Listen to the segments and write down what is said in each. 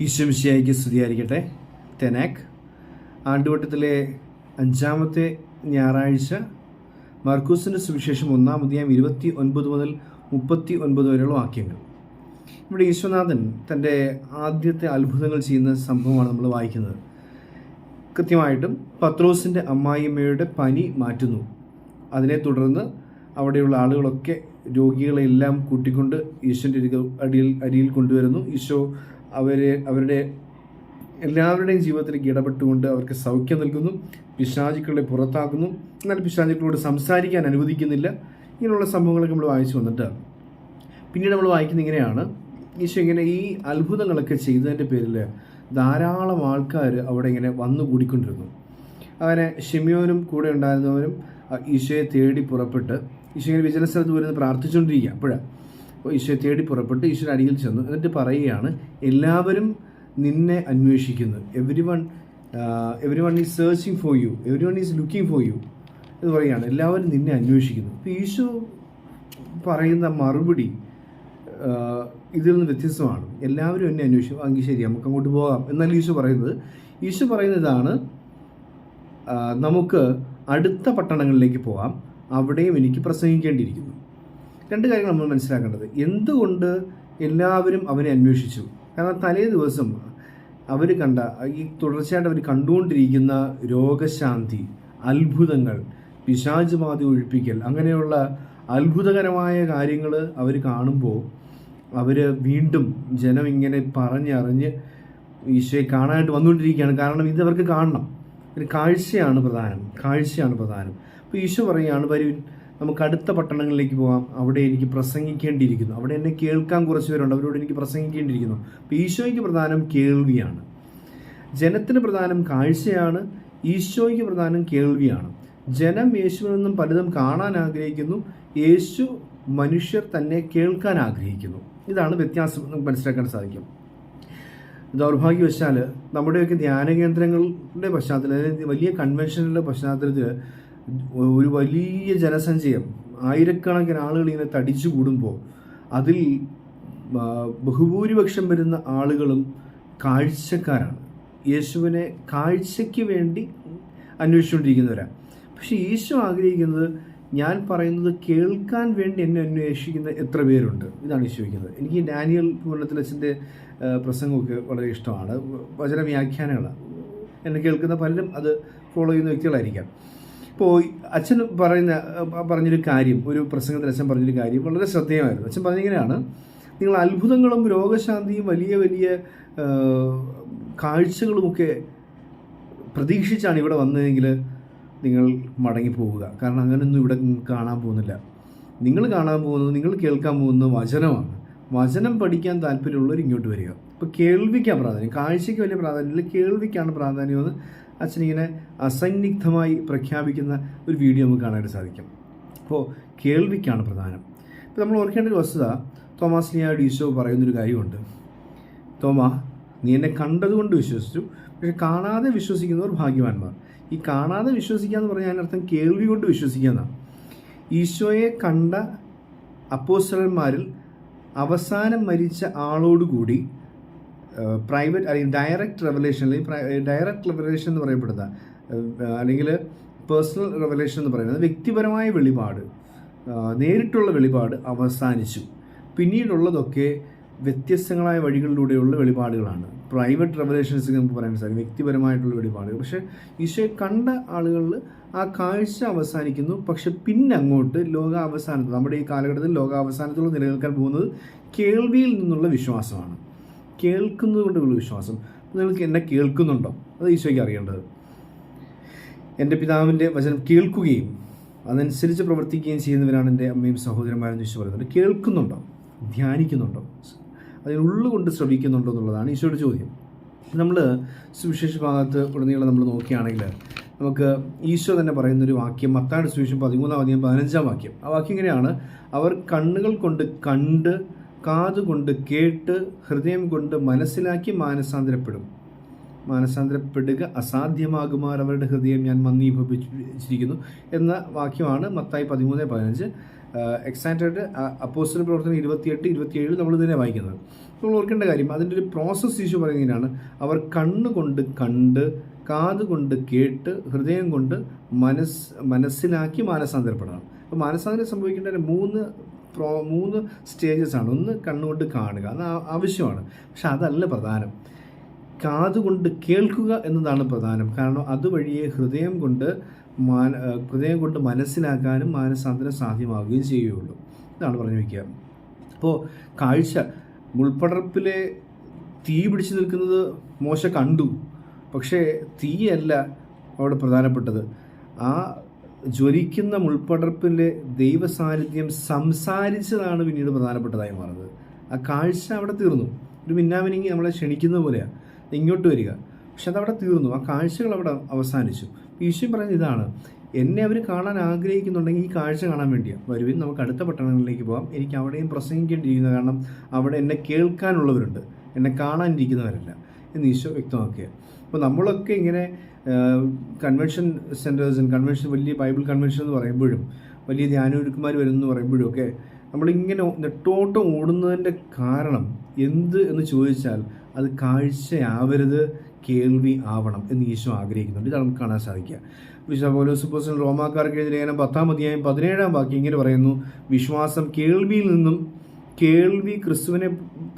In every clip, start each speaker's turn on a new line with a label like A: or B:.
A: ഈശ്വമിശിയായിക്ക് സ്തുതിയായിരിക്കട്ടെ. തെനാക്. ആണ്ടുവട്ടത്തിലെ അഞ്ചാമത്തെ ഞായറാഴ്ച മർക്കൂസിന്റെ സുവിശേഷം ഒന്നാം അധ്യായം ഇരുപത്തി ഒൻപത് മുതൽ മുപ്പത്തി ഒൻപത് വരെയുള്ള വാക്യങ്ങൾ. ഇവിടെ ഈശ്വനാഥൻ തന്റെ ആദ്യത്തെ അത്ഭുതങ്ങൾ ചെയ്യുന്ന സംഭവമാണ് നമ്മൾ വായിക്കുന്നത്. കൃത്യമായിട്ടും പത്രോസിന്റെ അമ്മായിയമ്മയുടെ പനി മാറ്റുന്നു. അതിനെ തുടർന്ന് അവിടെയുള്ള ആളുകളൊക്കെ രോഗികളെല്ലാം കൂട്ടിക്കൊണ്ട് ഈശോന്റെ അടിയിൽ അടിയിൽ കൊണ്ടുവരുന്നു. ഈശോ അവരെ അവരുടെ എല്ലാവരുടെയും ജീവിതത്തിലേക്ക് ഇടപെട്ടുകൊണ്ട് അവർക്ക് സൗഖ്യം നൽകുന്നു പിശാചുക്കളെ പുറത്താക്കുന്നു. എന്നാൽ പിശാചുക്കളോട് സംസാരിക്കാൻ അനുവദിക്കുന്നില്ല. ഇങ്ങനെയുള്ള സംഭവങ്ങളൊക്കെ നമ്മൾ വായിച്ചു വന്നിട്ട്. പിന്നീട് നമ്മൾ വായിക്കുന്ന ഇങ്ങനെയാണ്. ഈശോ ഇങ്ങനെ ഈ അത്ഭുതങ്ങളൊക്കെ ചെയ്തതിന്റെ പേരിൽ ധാരാളം ആൾക്കാർ അവിടെ ഇങ്ങനെ വന്നു കൂടിക്കൊണ്ടിരുന്നു. അങ്ങനെ ഷിമിയോനും കൂടെ ഉണ്ടായിരുന്നവരും ഈശോയെ തേടി പുറപ്പെട്ട് ഈശോ ഇങ്ങനെ വിജന സ്ഥലത്ത് വരുന്ന പ്രാർത്ഥിച്ചുകൊണ്ടിരിക്കുക അപ്പോഴാണ് ഈശോയെ തേടി പുറപ്പെട്ട് ഈശോയുടെ അടിയിൽ ചെന്നു. എന്നിട്ട് പറയുകയാണ് എല്ലാവരും നിന്നെ അന്വേഷിക്കുന്നു. Everyone everyone is searching for you everyone is looking for you എന്ന് പറയുകയാണ് എല്ലാവരും നിന്നെ അന്വേഷിക്കുന്നു. അപ്പോൾ ഈശോ പറയുന്ന മറുപടി ഇതിൽ നിന്ന് വ്യത്യസ്തമാണ്. എല്ലാവരും എന്നെ അന്വേഷിക്കും എങ്കിൽ ശരി നമുക്ക് അങ്ങോട്ട് പോകാം. എന്നാൽ ഈശോ പറയുന്നത് ഈശോ പറയുന്ന ഇതാണ് നമുക്ക് അടുത്ത പട്ടണങ്ങളിലേക്ക് പോകാം. അവിടെയും എനിക്ക് പ്രസംഗിക്കേണ്ടിയിരിക്കുന്നു. രണ്ട് കാര്യങ്ങൾ നമ്മൾ മനസ്സിലാക്കേണ്ടത്. എന്തുകൊണ്ട് എല്ലാവരും അവനെ അന്വേഷിച്ചു? കാരണം തലേ ദിവസം അവർ കണ്ട ഈ തുടർച്ചയായിട്ട് അവർ കണ്ടുകൊണ്ടിരിക്കുന്ന രോഗശാന്തി അത്ഭുതങ്ങൾ പിശാചുബാധ ഒഴിപ്പിക്കൽ അങ്ങനെയുള്ള അത്ഭുതകരമായ കാര്യങ്ങൾ അവർ കാണുമ്പോൾ അവർ വീണ്ടും ജനം ഇങ്ങനെ പറഞ്ഞറിഞ്ഞ് ഈശോയെ കാണാനായിട്ട് വന്നുകൊണ്ടിരിക്കുകയാണ്. കാരണം ഇത് അവർക്ക് കാണണം. ഒരു കാഴ്ചയാണ് പ്രധാനം. കാഴ്ചയാണ് പ്രധാനം. അപ്പോൾ ഈശോ പറയുകയാണ് വരുവിൻ നമുക്ക് അടുത്ത പട്ടണങ്ങളിലേക്ക് പോകാം. അവിടെ എനിക്ക് പ്രസംഗിക്കേണ്ടിയിരിക്കുന്നു. അവിടെ എന്നെ കേൾക്കാൻ കുറച്ച് പേരുണ്ട്. അവരോട് എനിക്ക് പ്രസംഗിക്കേണ്ടിയിരിക്കുന്നു. അപ്പോൾ ഈശോയ്ക്ക് പ്രധാനം കേൾവിയാണ്. ജനത്തിന് പ്രധാനം കാഴ്ചയാണ്. ഈശോയ്ക്ക് പ്രധാനം കേൾവിയാണ്. ജനം യേശുവിൽ നിന്നും പലതും കാണാൻ ആഗ്രഹിക്കുന്നു. യേശു മനുഷ്യർ തന്നെ കേൾക്കാൻ ആഗ്രഹിക്കുന്നു. ഇതാണ് വ്യത്യാസം. നമുക്ക് മനസ്സിലാക്കാൻ സാധിക്കും. ദൗർഭാഗ്യവശാൽ നമ്മുടെയൊക്കെ ധ്യാന കേന്ദ്രങ്ങളുടെ പശ്ചാത്തലത്തിൽ വലിയ കൺവെൻഷനുകളുടെ പശ്ചാത്തലത്തിൽ ഒരു വലിയ ജനസഞ്ചയം. ആയിരക്കണക്കിന് ആളുകൾ ഇങ്ങനെ തടിച്ചു കൂടുമ്പോൾ അതിൽ ബഹുഭൂരിപക്ഷം വരുന്ന ആളുകളും കാഴ്ചക്കാരാണ്. യേശുവിനെ കാഴ്ചയ്ക്ക് വേണ്ടി അന്വേഷിച്ചുകൊണ്ടിരിക്കുന്നവരാണ് പക്ഷേ ഈശോ ആഗ്രഹിക്കുന്നത് ഞാൻ പറയുന്നത് കേൾക്കാൻ വേണ്ടി എന്നെ അന്വേഷിക്കുന്ന എത്ര പേരുണ്ട്? ഇതാണ് ഈശോയ്ക്കുന്നത് എനിക്ക് ഡാനിയൽ പൂർണത്തിലച്ഛന്റെ പ്രസംഗമൊക്കെ വളരെ ഇഷ്ടമാണ്. വചന വ്യാഖ്യാനങ്ങളാണ്. എന്നെ കേൾക്കുന്ന പലരും അത് ഫോളോ ചെയ്യുന്ന വ്യക്തികളായിരിക്കാം. ഇപ്പോൾ അച്ഛൻ പറയുന്ന പറഞ്ഞൊരു കാര്യം ഒരു പ്രസംഗത്തിൽ അച്ഛൻ പറഞ്ഞൊരു കാര്യം വളരെ ശ്രദ്ധേയമായിരുന്നു. അച്ഛൻ പറഞ്ഞിങ്ങനെയാണ് നിങ്ങൾ അത്ഭുതങ്ങളും രോഗശാന്തിയും വലിയ വലിയ കാഴ്ചകളുമൊക്കെ പ്രതീക്ഷിച്ചാണ് ഇവിടെ വന്നതെങ്കിൽ നിങ്ങൾ മടങ്ങി പോവുക. കാരണം അങ്ങനെയൊന്നും ഇവിടെ കാണാൻ പോകുന്നില്ല. നിങ്ങൾ കാണാൻ പോകുന്നത് നിങ്ങൾ കേൾക്കാൻ പോകുന്ന വചനമാണ്. വചനം പഠിക്കാൻ താല്പര്യമുള്ളവർ ഇങ്ങോട്ട് വരിക. ഇപ്പോൾ കേൾവിക്കാണ് പ്രാധാന്യം. കാഴ്ചയ്ക്ക് വലിയ പ്രാധാന്യമില്ല കേൾവിക്കാണ് പ്രാധാന്യമെന്ന് അച്ഛനിങ്ങനെ അസന്നിഗ്ധമായി പ്രഖ്യാപിക്കുന്ന ഒരു വീഡിയോ നമുക്ക് കാണാനായിട്ട് സാധിക്കും. അപ്പോൾ കേൾവിക്കാണ് പ്രധാനം. ഇപ്പോൾ നമ്മൾ ഓർക്കേണ്ട ഒരു വസ്തുത തോമാസ് ലിയാഡ് ഈശോ പറയുന്നൊരു കാര്യമുണ്ട്. തോമ നീ എന്നെ കണ്ടതുകൊണ്ട് വിശ്വസിച്ചു പക്ഷെ കാണാതെ വിശ്വസിക്കുന്നവർ ഭാഗ്യവാന്മാർ. ഈ കാണാതെ വിശ്വസിക്കുക എന്ന് പറഞ്ഞാൽ അതിനർത്ഥം കേൾവി കൊണ്ട് വിശ്വസിക്കുക എന്നാണ്. ഈശോയെ കണ്ട അപ്പോസ്റ്റലന്മാരിൽ അവസാനം മരിച്ച ആളോടുകൂടി പ്രൈവറ്റ് അല്ലെങ്കിൽ ഡയറക്റ്റ് റെവലേഷൻ അല്ലെങ്കിൽ ഡയറക്റ്റ് റെവലേഷൻ എന്ന് പറയപ്പെടുന്ന അല്ലെങ്കിൽ പേഴ്സണൽ റെവലേഷൻ എന്ന് പറയുന്നത് വ്യക്തിപരമായ വെളിപാട് നേരിട്ടുള്ള വെളിപാട് അവസാനിച്ചു. പിന്നീടുള്ളതൊക്കെ വ്യത്യസ്തങ്ങളായ വഴികളിലൂടെയുള്ള വെളിപാടുകളാണ്. പ്രൈവറ്റ് റെവലേഷൻസ് നമുക്ക് പറയാൻ സാധിക്കും. വ്യക്തിപരമായിട്ടുള്ള വെളിപാടുകൾ. പക്ഷേ ഈശോയെ കണ്ട ആളുകളിൽ ആ കാഴ്ച അവസാനിക്കുന്നു. പക്ഷെ പിന്നെ അങ്ങോട്ട് ലോകാവസാനത്തിൽ നമ്മുടെ ഈ കാലഘട്ടത്തിൽ ലോകാവസാനത്തോളം നിലനിൽക്കാൻ പോകുന്നത് കേൾവിയിൽ നിന്നുള്ള വിശ്വാസമാണ്. കേൾക്കുന്നത് കൊണ്ടുള്ള വിശ്വാസം. നിങ്ങൾക്ക് എന്നെ കേൾക്കുന്നുണ്ടോ? അത് ഈശോയ്ക്ക് അറിയേണ്ടത്. എന്റെ പിതാവിന്റെ വചനം കേൾക്കുകയും അതനുസരിച്ച് പ്രവർത്തിക്കുകയും ചെയ്യുന്നവരാണ് എന്റെ അമ്മയും സഹോദരന്മാരും ഈശോ പറയുന്നത് കേൾക്കുന്നുണ്ടോ? ധ്യാനിക്കുന്നുണ്ടോ? അതിനുള്ളുകൊണ്ട് ശ്രവിക്കുന്നുണ്ടോ എന്നുള്ളതാണ് ഈശോയുടെ ചോദ്യം. നമ്മൾ സുവിശേഷ ഭാഗത്ത് ഉടനീളം നമ്മൾ നോക്കുകയാണെങ്കിൽ നമുക്ക് ഈശോ തന്നെ പറയുന്നൊരു വാക്യം മത്താട് സുവിശേഷം പതിമൂന്നാം അധികം പതിനഞ്ചാം വാക്യം. ആ വാക്യം ഇങ്ങനെയാണ്. അവർ കണ്ണുകൾ കൊണ്ട് കണ്ട് കാതുകൊണ്ട് കേട്ട് ഹൃദയം കൊണ്ട് മനസ്സിലാക്കി മാനസാന്തരപ്പെടും. മാനസാന്തരപ്പെടുക അസാധ്യമാകുമാർ അവരുടെ ഹൃദയം ഞാൻ മന്ദീഭവിച്ചിരിക്കുന്നു എന്ന വാക്യമാണ് മത്തായി പതിമൂന്ന് പതിനഞ്ച്. എക്സാക്റ്റായിട്ട് അപ്പോസ്റ്റൽ പ്രവർത്തനം ഇരുപത്തിയെട്ട് ഇരുപത്തിയേഴ് നമ്മൾ ഇതിനെ വായിക്കുന്നത്. നമ്മൾ ഓർക്കേണ്ട കാര്യം അതിന്റെ ഒരു പ്രോസസ്സ് ഇഷ്യൂ പറയുന്നതിനാണ് അവർ കണ്ണുകൊണ്ട് കണ്ട് കാതുകൊണ്ട് കേട്ട് ഹൃദയം കൊണ്ട് മനസ് മനസ്സിലാക്കി മാനസാന്തരപ്പെടണം. അപ്പോൾ മാനസാന്തരം സംഭവിക്കേണ്ട മൂന്ന് പ്രോ മൂന്ന് സ്റ്റേജസ് ആണ്. ഒന്ന് കണ്ണുകൊണ്ട് കാണുക. അത് ആവശ്യമാണ്. പക്ഷെ അതല്ല പ്രധാനം. കാതുകൊണ്ട് കേൾക്കുക എന്നതാണ് പ്രധാനം. കാരണം അതുവഴിയെ ഹൃദയം കൊണ്ട് മാന ഹൃദയം കൊണ്ട് മനസ്സിലാക്കാനും മാനസാന്തരം സാധ്യമാവുകയും ചെയ്യുകയുള്ളൂ. ഇതാണ് പറഞ്ഞു വയ്ക്കുക. അപ്പോൾ കാഴ്ച മുൾപ്പടർപ്പിലെ തീ പിടിച്ചു നിൽക്കുന്നത് മോശ കണ്ടു. പക്ഷേ തീയല്ല അവിടെ പ്രധാനപ്പെട്ടത്. ആ ജ്വലിക്കുന്ന മുൾപ്പടർപ്പിന്റെ ദൈവസാന്നിധ്യം സംസാരിച്ചതാണ് പിന്നീട് പ്രധാനപ്പെട്ടതായി മാറുന്നത്. ആ കാഴ്ച അവിടെ തീർന്നു. ഒരു മിന്നാമിനിങ്ങി നമ്മളെ ക്ഷണിക്കുന്ന പോലെയാണ് ഇങ്ങോട്ട് വരിക. പക്ഷെ അതവിടെ തീർന്നു. ആ കാഴ്ചകൾ അവിടെ അവസാനിച്ചു. ഈശോ പറയുന്നത് ഇതാണ്. എന്നെ അവർ കാണാൻ ആഗ്രഹിക്കുന്നുണ്ടെങ്കിൽ ഈ കാഴ്ച കാണാൻ വേണ്ടിയാണ് വരുവിൻ നമുക്ക് അടുത്ത പട്ടണങ്ങളിലേക്ക് പോകാം. എനിക്ക് അവിടെയും പ്രസംഗിക്കേണ്ടിയിരിക്കുന്നത് കാരണം അവിടെ എന്നെ കേൾക്കാനുള്ളവരുണ്ട്. എന്നെ കാണാനിരിക്കുന്നവരല്ല എന്ന് ഈശോ വ്യക്തമാക്കുക അപ്പോൾ നമ്മളൊക്കെ ഇങ്ങനെ കൺവെൻഷൻ സെന്റേഴ്സും കൺവെൻഷൻ വലിയ ബൈബിൾ കൺവെൻഷൻ എന്ന് പറയുമ്പോഴും വലിയ ധ്യാനഗുരുക്കന്മാർ വരുന്നു പറയുമ്പോഴും ഒക്കെ നമ്മളിങ്ങനെ നെട്ടോട്ടം ഓടുന്നതിന്റെ കാരണം എന്ത് എന്ന് ചോദിച്ചാൽ അത് കാഴ്ചയാവരുത് കേൾവി ആവണം എന്ന് ഈശോ ആഗ്രഹിക്കുന്നുണ്ട്. ഇത് നമുക്ക് കാണാൻ സാധിക്കുക. വിശുദ്ധ പൗലോസ് പോസ്റ്റൽ റോമാക്കാർക്ക് ലേഖനം പത്താം അധ്യായം പതിനേഴാം ബാക്കി ഇങ്ങനെ പറയുന്നു. വിശ്വാസം കേൾവിയിൽ നിന്നും കേൾവി ക്രിസ്തുവിനെ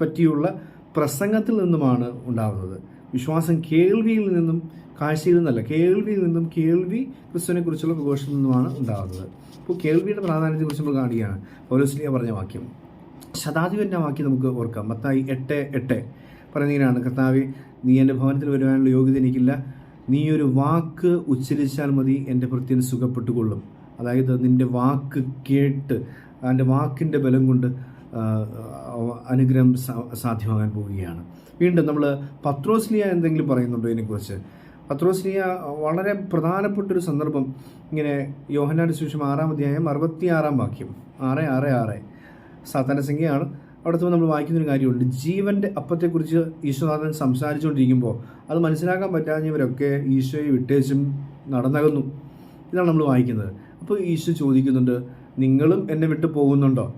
A: പറ്റിയുള്ള പ്രസംഗത്തിൽ നിന്നുമാണ് ഉണ്ടാവുന്നത്. വിശ്വാസം കേൾവിയിൽ നിന്നും കാഴ്ചയിൽ നിന്നല്ല കേൾവിയിൽ നിന്നും കേൾവി ക്രിസ്തുവിനെ കുറിച്ചുള്ള പ്രഘോഷത്തിൽ നിന്നുമാണ് ഉണ്ടാകുന്നത്. അപ്പോൾ കേൾവിയുടെ പ്രാധാന്യത്തെക്കുറിച്ച് നമ്മൾ കാണുകയാണ്. പൗലോസ്ലിയ പറഞ്ഞ വാക്യം. ശതാധിപന്റെ വാക്യം നമുക്ക് ഓർക്കാം. മത്തായി എട്ട് എട്ട് പറയുന്നതിനാണ് കർത്താവ് നീ എന്റെ ഭവനത്തിൽ വരുവാനുള്ള യോഗ്യത എനിക്കില്ല. നീ ഒരു വാക്ക് ഉച്ചരിച്ചാൽ മതി എന്റെ ഭൃത്യൻ സുഖപ്പെട്ടുകൊള്ളും. അതായത് നിന്റെ വാക്ക് കേട്ട് അതിന്റെ വാക്കിന്റെ ബലം കൊണ്ട് അനുഗ്രഹം സാധ്യമാകാൻ പോവുകയാണ്. വീണ്ടും നമ്മൾ പത്രോസ്ലിയ എന്തെങ്കിലും പറയുന്നുണ്ടോ ഇതിനെക്കുറിച്ച്? പത്രോസ്ലിയ വളരെ പ്രധാനപ്പെട്ടൊരു സന്ദർഭം ഇങ്ങനെ യോഹനാട് ശേഷം ആറാം അധ്യായം അറുപത്തിയാറാം വാക്യം. ആറ് ആറ് ആറ്. സാധാരണസംഖ്യയാണ് സംഖ്യയാണ്. അവിടുത്തെ നമ്മൾ വായിക്കുന്നൊരു കാര്യമുണ്ട്. ജീവന്റെ അപ്പത്തെക്കുറിച്ച് ഈശ്വനാഥൻ സംസാരിച്ചുകൊണ്ടിരിക്കുമ്പോൾ അത് മനസ്സിലാക്കാൻ പറ്റാഞ്ഞവരൊക്കെ ഈശോയെ വിട്ടേച്ചും നടന്നകന്നു. ഇതാണ് നമ്മൾ വായിക്കുന്നത്. അപ്പോൾ ഈശോ ചോദിക്കുന്നുണ്ട് നിങ്ങളും എന്നെ വിട്ടു പോകുന്നുണ്ടോ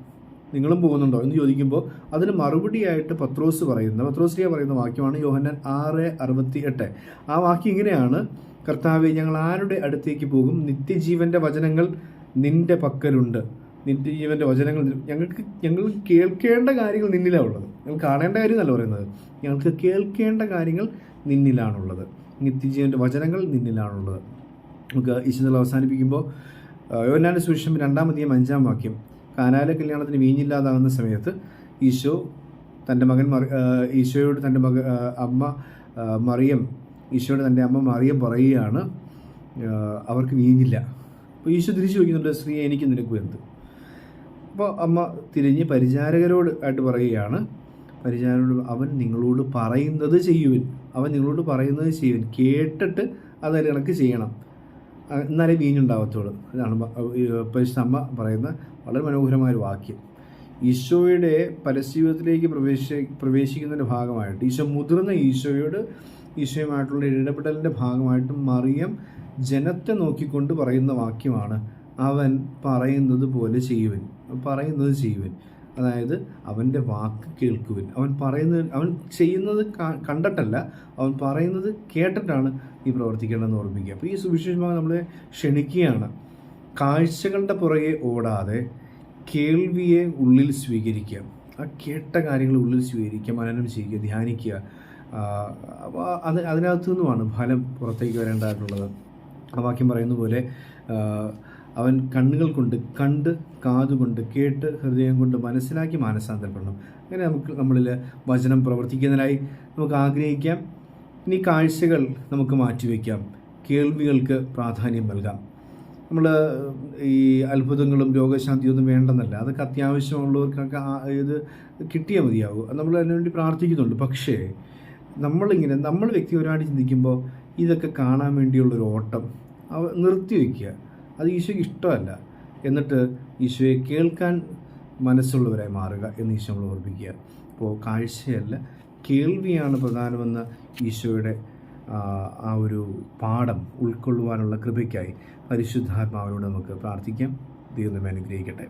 A: നിങ്ങളും പോകുന്നുണ്ടോ എന്ന് ചോദിക്കുമ്പോൾ അതിന് മറുപടിയായിട്ട് പത്രോസ് പറയുന്ന പത്രോസ്ലിയ പറയുന്ന വാക്യമാണ് യോഹന്നാൻ ആറ് അറുപത്തി എട്ട് ആ വാക്യം ഇങ്ങനെയാണ്. കർത്താവെ ഞങ്ങൾ ആരുടെ അടുത്തേക്ക് പോകും? നിത്യജീവന്റെ വചനങ്ങൾ നിന്റെ പക്കലുണ്ട്. നിത്യജീവന്റെ വചനങ്ങൾ ഞങ്ങൾക്ക് ഞങ്ങൾ കേൾക്കേണ്ട കാര്യങ്ങൾ നിന്നിലാണ് ഉള്ളത്. ഞങ്ങൾ കാണേണ്ട കാര്യമല്ല പറയുന്നത്. ഞങ്ങൾക്ക് കേൾക്കേണ്ട കാര്യങ്ങൾ നിന്നിലാണുള്ളത്. നിത്യജീവന്റെ വചനങ്ങൾ നിന്നിലാണുള്ളത്. നമുക്ക് ഈശ്വരൻ അവസാനിപ്പിക്കുമ്പോൾ യോനാന്റെ സുവിശേഷം രണ്ടാമത്തെയും അഞ്ചാം വാക്യം. കാനാല കല്യാണത്തിന് വീഞ്ഞില്ലാതാകുന്ന സമയത്ത് ഈശോ തന്റെ മകൻ ഈശോയോട് തന്റെ മക അമ്മ മറിയം ഈശോയുടെ തന്റെ അമ്മ മറിയം പറയുകയാണ് അവർക്ക് വീഞ്ഞില്ല. അപ്പോൾ ഈശോ തിരിച്ചു ചോദിക്കുന്നുണ്ട് സ്ത്രീ എനിക്ക് നിനക്കും എന്ത്? അപ്പോൾ അമ്മ തിരിഞ്ഞ് പരിചാരകരോട് ആയിട്ട് പറയുകയാണ് പരിചാരകരോട് അവൻ നിങ്ങളോട് പറയുന്നത് ചെയ്യുവിൻ അവൻ നിങ്ങളോട് പറയുന്നത് ചെയ്യുവിൻ കേട്ടിട്ട് അത് കണക്ക് ചെയ്യണം. എന്നാലേ മീനുണ്ടാവത്തുള്ളൂ അതാണ് ബ- ഈ പരിശുദ്ധ അമ്മ പറയുന്ന വളരെ മനോഹരമായ ഒരു വാക്യം. ഈശോയുടെ പരസ്യജീവിതത്തിലേക്ക് പ്രവേശി പ്രവേശിക്കുന്നതിന്റെ ഭാഗമായിട്ട് ഈശോ മുതിർന്ന ഈശോയോട് ഈശോയുമായിട്ടുള്ള ഇടപെടലിന്റെ ഭാഗമായിട്ട് മറിയം ജനത്തെ നോക്കിക്കൊണ്ട് പറയുന്ന വാക്യമാണ് അവൻ പറയുന്നത് പോലെ ചെയ്യുവൻ. പറയുന്നത് ചെയ്യുവൻ. അതായത് അവന്റെ വാക്ക് കേൾക്കുവിൻ. അവൻ പറയുന്നത് അവൻ ചെയ്യുന്നത് കണ്ടിട്ടല്ല അവൻ പറയുന്നത് കേട്ടിട്ടാണ് നീ പ്രവർത്തിക്കേണ്ടതെന്ന് ഓർമ്മിക്കുക. അപ്പോൾ ഈ സുവിശേഷമാകെ നമ്മളെ ക്ഷണിക്കുകയാണ്. കാഴ്ചകളുടെ പുറകെ ഓടാതെ കേൾവിയെ ഉള്ളിൽ സ്വീകരിക്കുക. ആ കേട്ട കാര്യങ്ങൾ ഉള്ളിൽ സ്വീകരിക്കുക മനനം ചെയ്യുക ധ്യാനിക്കുക. അത് അതിനകത്തു നിന്നുമാണ് ഫലം പുറത്തേക്ക് വരേണ്ടതായിട്ടുള്ളത്. ആ വാക്യം പറയുന്ന പോലെ അവൻ കണ്ണുകൾ കൊണ്ട് കണ്ട് കാതുകൊണ്ട് കേട്ട് ഹൃദയം കൊണ്ട് മനസ്സിലാക്കി മാനസാന്തരപ്പെടണം അങ്ങനെ നമുക്ക് നമ്മളിൽ വചനം പ്രവർത്തിക്കുന്നതിനായി നമുക്ക് ആഗ്രഹിക്കാം. ഇനി കാഴ്ചകൾ നമുക്ക് മാറ്റിവെക്കാം. കേൾവികൾക്ക് പ്രാധാന്യം നൽകാം. നമ്മൾ ഈ അത്ഭുതങ്ങളും രോഗശാന്തിയൊന്നും വേണ്ടെന്നല്ല. അതൊക്കെ അത്യാവശ്യമുള്ളവർക്കൊക്കെ ഇത് കിട്ടിയാൽ മതിയാവും. നമ്മൾ അതിനുവേണ്ടി പ്രാർത്ഥിക്കുന്നുണ്ട്. പക്ഷേ നമ്മളിങ്ങനെ നമ്മൾ വ്യക്തി വ്യക്തിപരമായിട്ട് ചിന്തിക്കുമ്പോൾ ഇതൊക്കെ കാണാൻ വേണ്ടിയുള്ളൊരു ഓട്ടം നിർത്തി വയ്ക്കുക അത് ഈശോയ്ക്ക് ഇഷ്ടമല്ല. എന്നിട്ട് ഈശോയെ കേൾക്കാൻ മനസ്സുള്ളവരായി മാറുക എന്ന് ഈശോ നമ്മൾ ഓർമ്മിക്കുക അപ്പോൾ കാഴ്ചയല്ല കേൾവിയാണ് പ്രധാനമെന്ന ഈശോയുടെ ആ ഒരു പാഠം ഉൾക്കൊള്ളുവാനുള്ള കൃപയ്ക്കായി പരിശുദ്ധാത്മാവിനോട് നമുക്ക് പ്രാർത്ഥിക്കാം. ദൈവം അനുഗ്രഹിക്കട്ടെ.